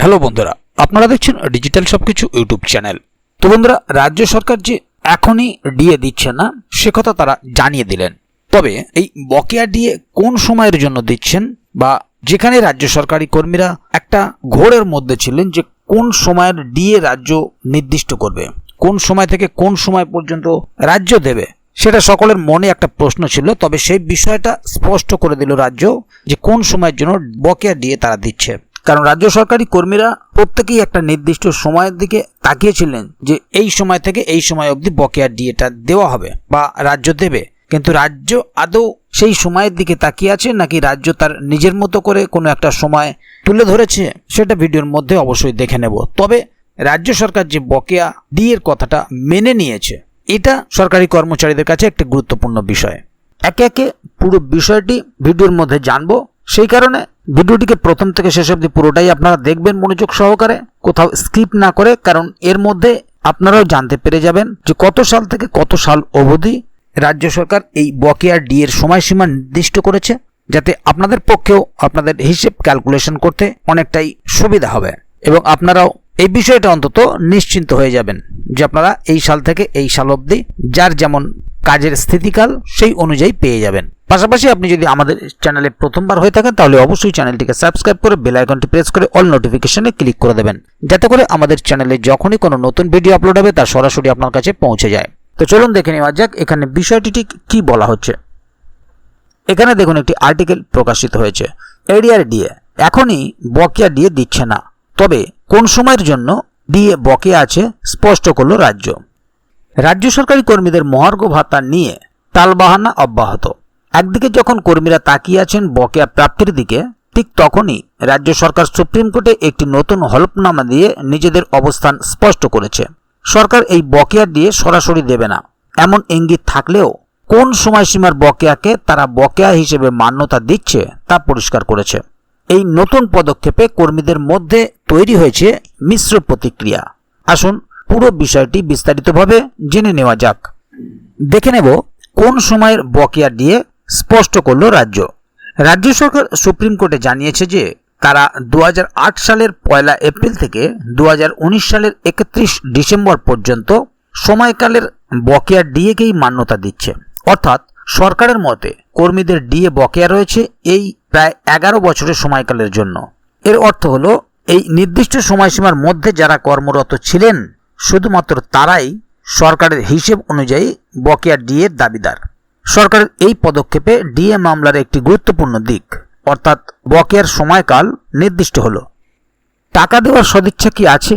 Hello বন্ধুরা, আপনারা দেখছেন ডিজিটাল সবকিছু ইউটিউব চ্যানেল। তো বন্ধুরা, রাজ্য সরকার যে এখনই ডিএ দিচ্ছে না, সে কথা তারা জানিয়ে দিলেন। তবে এই বকেয়া ডিএ কোন সময়ের জন্য দিচ্ছেন বা যেখানে রাজ্য সরকারি কর্মীরা একটা ঘোরের মধ্যে ছিলেন যে কোন সময়ের ডিএ রাজ্য নির্দিষ্ট করবে, কোন সময় থেকে কোন সময় পর্যন্ত রাজ্য দেবে, সেটা সকলের মনে একটা প্রশ্ন ছিল, তবে সেই বিষয়টা স্পষ্ট করে দিল রাজ্য যে কোন সময়ের জন্য বকেয়া ডিএ তারা দিচ্ছে। কারণ রাজ্য সরকারি কর্মীরা প্রত্যেকেই একটা নির্দিষ্ট সময়ের দিকে তাকিয়েছিলেন যে এই সময় থেকে এই সময় অবধি বকেয়া ডিএটা দেওয়া হবে বা রাজ্য দেবে। কিন্তু রাজ্য আদৌ সেই সময়ের দিকে তাকিয়ে আছে নাকি রাজ্য তার নিজের মতো করে কোনো একটা সময় তুলে ধরেছে? সেটা ভিডিওর মধ্যে অবশ্যই দেখে নেব। তবে রাজ্য সরকার যে বকেয়া ডিএর কথাটা মেনে নিয়েছে, এটা সরকারি কর্মচারীদের কাছে একটা গুরুত্বপূর্ণ বিষয়। একে একে পুরো বিষয়টি ভিডিওর মধ্যে জানব। সেই কারণে ভিডিওটিকে প্রথম থেকে শেষ অবধি পুরোটাই আপনারা দেখবেন মনোযোগ সহকারে, কোথাও স্কিপ না করে, কারণ এর মধ্যে আপনারাও জানতে পেরে যাবেন যে কত সাল থেকে কত সাল অবধি রাজ্য সরকার এই বকেয়া ডি এর সময়সীমা নির্দিষ্ট করেছে, যাতে আপনাদের পক্ষেও আপনাদের হিসেব ক্যালকুলেশন করতে অনেকটাই সুবিধা হবে। এবং আপনারাও এই বিষয়টা অন্তত নিশ্চিন্ত হয়ে যাবেন যে আপনারা এই সাল থেকে এই সাল অবধি যার যেমন কাজের স্থিতিকাল সেই অনুযায়ী পেয়ে যাবেন। পাশাপাশি আপনি যদি আমাদের চ্যানেলে প্রথমবার হয়ে থাকেন, তাহলে অবশ্যই চ্যানেলটিকে সাবস্ক্রাইব করে বেল আইকনটি প্রেস করে অল নোটিফিকেশনে ক্লিক করে দেবেন। যাতে করে আমাদের চ্যানেলে যখনই কোনো নতুন ভিডিও আপলোড হবে, তা সরাসরি আপনার কাছে পৌঁছে যায়। তো চলুন দেখে নেওয়া যাক, এখানে বিষয়টি ঠিক কী বলা হচ্ছে। এখানে দেখুন, একটি আর্টিকেল প্রকাশিত হয়েছে। এরিয়ার ডিএ এখনই বকেয়া ডিএ দিচ্ছে না। তবে কোন সময়ের জন্য ডিএ বকেয়া আছে, স্পষ্ট করল রাজ্য। রাজ্য সরকারি কর্মীদের মহার্ঘ ভাতা নিয়ে তালবাহানা অব্যাহত। একদিকে যখন কর্মীরা তাকিয়ে আছেন বকেয়া প্রাপ্তির দিকে, ঠিক তখনই রাজ্য সরকার সুপ্রিম কোর্টে একটি নতুন হলফনামা দিয়ে নিজেদের অবস্থান স্পষ্ট করেছে। সরকার এই বকেয়া দিয়ে সরাসরি দেবে না। এমন ইঙ্গিত থাকলেও কোন সময়সীমার বকেয়াকে তারা বকেয়া হিসেবে মান্যতা দিচ্ছে তা পরিষ্কার করেছে। এই নতুন পদক্ষেপে কর্মীদের মধ্যে তৈরি হয়েছে মিশ্র প্রতিক্রিয়া। আসুন পুরো বিষয়টি বিস্তারিতভাবে জেনে নেওয়া যাক। দেখে নেব কোন সময়ের বকেয়া দিয়ে স্পষ্ট করল রাজ্য। রাজ্য সরকার সুপ্রিম কোর্টে জানিয়েছে যে, তারা দু হাজার আট সালের পয়লা এপ্রিল থেকে দু হাজার উনিশ সালের একত্রিশ ডিসেম্বর পর্যন্ত সময়কালের বকেয়া ডিএকেই মান্যতা দিচ্ছে। অর্থাৎ সরকারের মতে কর্মীদের ডিএ বকেয়া রয়েছে এই প্রায় এগারো বছরের সময়কালের জন্য। এর অর্থ হলো, এই নির্দিষ্ট সময়সীমার মধ্যে যারা কর্মরত ছিলেন শুধুমাত্র তারাই সরকারের হিসেব অনুযায়ী বকেয়া ডিএর দাবিদার। সরকারের এই পদক্ষেপে ডিএ মামলার একটি গুরুত্বপূর্ণ দিক, অর্থাৎ বকেয়ার সময়কাল নির্দিষ্ট হল। টাকা দেওয়ার সদিচ্ছা কি আছে?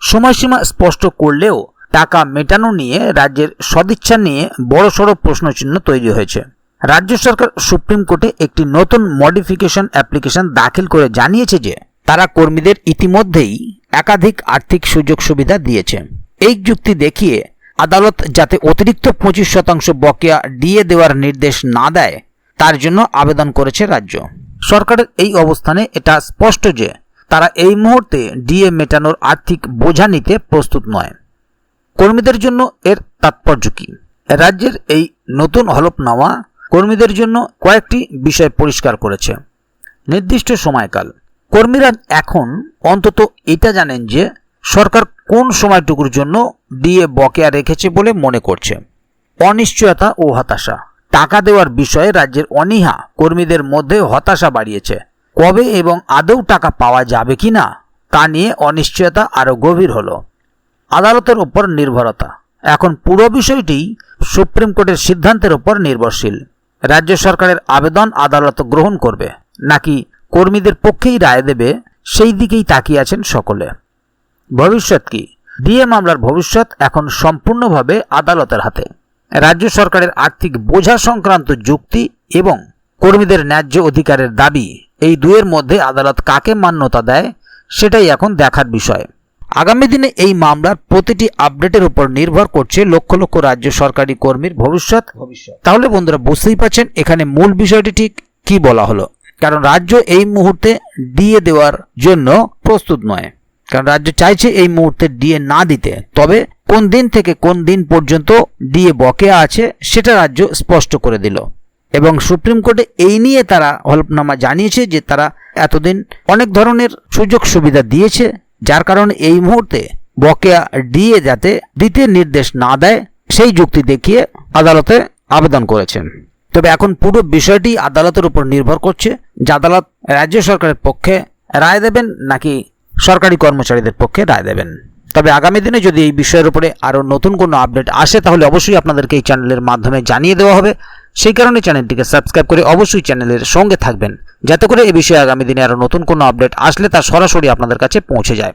সময়সীমা স্পষ্ট করলেও টাকা মেটানো নিয়ে রাজ্যের সদিচ্ছা নিয়ে বড়সড় প্রশ্নচিহ্ন তৈরি হয়েছে। রাজ্য সরকার সুপ্রিম কোর্টে একটি নতুন মডিফিকেশন অ্যাপ্লিকেশন দাখিল করে জানিয়েছে যে তারা কর্মীদের ইতিমধ্যেই একাধিক আর্থিক সুযোগ সুবিধা দিয়েছে। এই যুক্তি দেখিয়ে আদালত যাতে অতিরিক্ত পঁচিশ শতাংশ বকেয়া দিয়ে দেওয়ার নির্দেশ না দেয়, তার জন্য আবেদন করেছে রাজ্য। সরকারের এই অবস্থানে এটা স্পষ্ট যে, তারা এই মুহূর্তে ডিএ মেটানোর আর্থিক বোঝা নিতে প্রস্তুত নয়। কর্মীদের জন্য এর তাৎপর্য কি? রাজ্যের এই নতুন হলফনামা কর্মীদের জন্য কয়েকটি বিষয় পরিষ্কার করেছে। নির্দিষ্ট সময়কাল। কর্মীরা এখন অন্তত এটা জানেন যে সরকার কোন সময়টুকুর জন্য ডিএ বকেয়া রেখেছে বলে মনে করছে। অনিশ্চয়তা ও হতাশা। টাকা দেওয়ার বিষয়ে রাজ্যের অনীহা কর্মীদের মধ্যে হতাশা বাড়িয়েছে। কবে এবং আদৌ টাকা পাওয়া যাবে কি না তা নিয়ে অনিশ্চয়তা আরও গভীর হল। আদালতের উপর নির্ভরতা। এখন পুরো বিষয়টি সুপ্রিম কোর্টের সিদ্ধান্তের উপর নির্ভরশীল। রাজ্য সরকারের আবেদন আদালত গ্রহণ করবে। নাকি কর্মীদের পক্ষেই রায় দেবে সেই দিকেই তাকিয়ে আছেন সকলে। ভবিষ্যৎ কি? ডিএ মামলার ভবিষ্যৎ এখন সম্পূর্ণভাবে আদালতের হাতে। রাজ্য সরকারের আর্থিক বোঝা সংক্রান্ত যুক্তি এবং কর্মীদের ন্যায্য অধিকারের দাবি এই দুয়ের মধ্যে আদালত কাকে মান্যতা দেয় সেটাই এখন দেখার বিষয়। আগামী দিনে এই মামলার প্রতিটি আপডেটের উপর নির্ভর করছে লক্ষ লক্ষ রাজ্য সরকারি কর্মীর ভবিষ্যৎ। ভবিষ্যৎ। তাহলে বন্ধুরা বুঝতেই পারছেন এখানে মূল বিষয়টি ঠিক কি বলা হলো। কারণ রাজ্য এই মুহূর্তে ডিএ দেওয়ার জন্য প্রস্তুত নয়। কারণ রাজ্য চাইছে এই মুহূর্তে ডিএ না দিতে। তবে কোন দিন থেকে কোন দিন পর্যন্ত ডিএ বকেয়া আছে সেটা রাজ্য স্পষ্ট করে দিল। এবং সুপ্রিম কোর্টে এই নিয়ে তারা হলফনামা জানিয়েছে যে তারা এতদিন অনেক ধরনের সুযোগ সুবিধা দিয়েছে, যার কারণে এই মুহূর্তে বকেয়া ডিএ যাতে দিতে নির্দেশ না দেয়, সেই যুক্তি দেখিয়ে আদালতে আবেদন করেছেন। তবে এখন পুরো বিষয়টি আদালতের উপর নির্ভর করছে, যে আদালত রাজ্য সরকারের পক্ষে রায় দেবেন নাকি সরকারি কর্মচারীদের পক্ষে রায় দেবেন। তবে আগামী দিনে যদি এই বিষয়ের উপরে আরও নতুন কোনো আপডেট আসে, তাহলে অবশ্যই আপনাদেরকে এই চ্যানেলের মাধ্যমে জানিয়ে দেওয়া হবে। সেই কারণে চ্যানেলটিকে সাবস্ক্রাইব করে অবশ্যই চ্যানেলের সঙ্গে থাকবেন, যাতে করে এই বিষয়ে আগামী দিনে আরও নতুন কোনো আপডেট আসলে তা সরাসরি আপনাদের কাছে পৌঁছে যায়।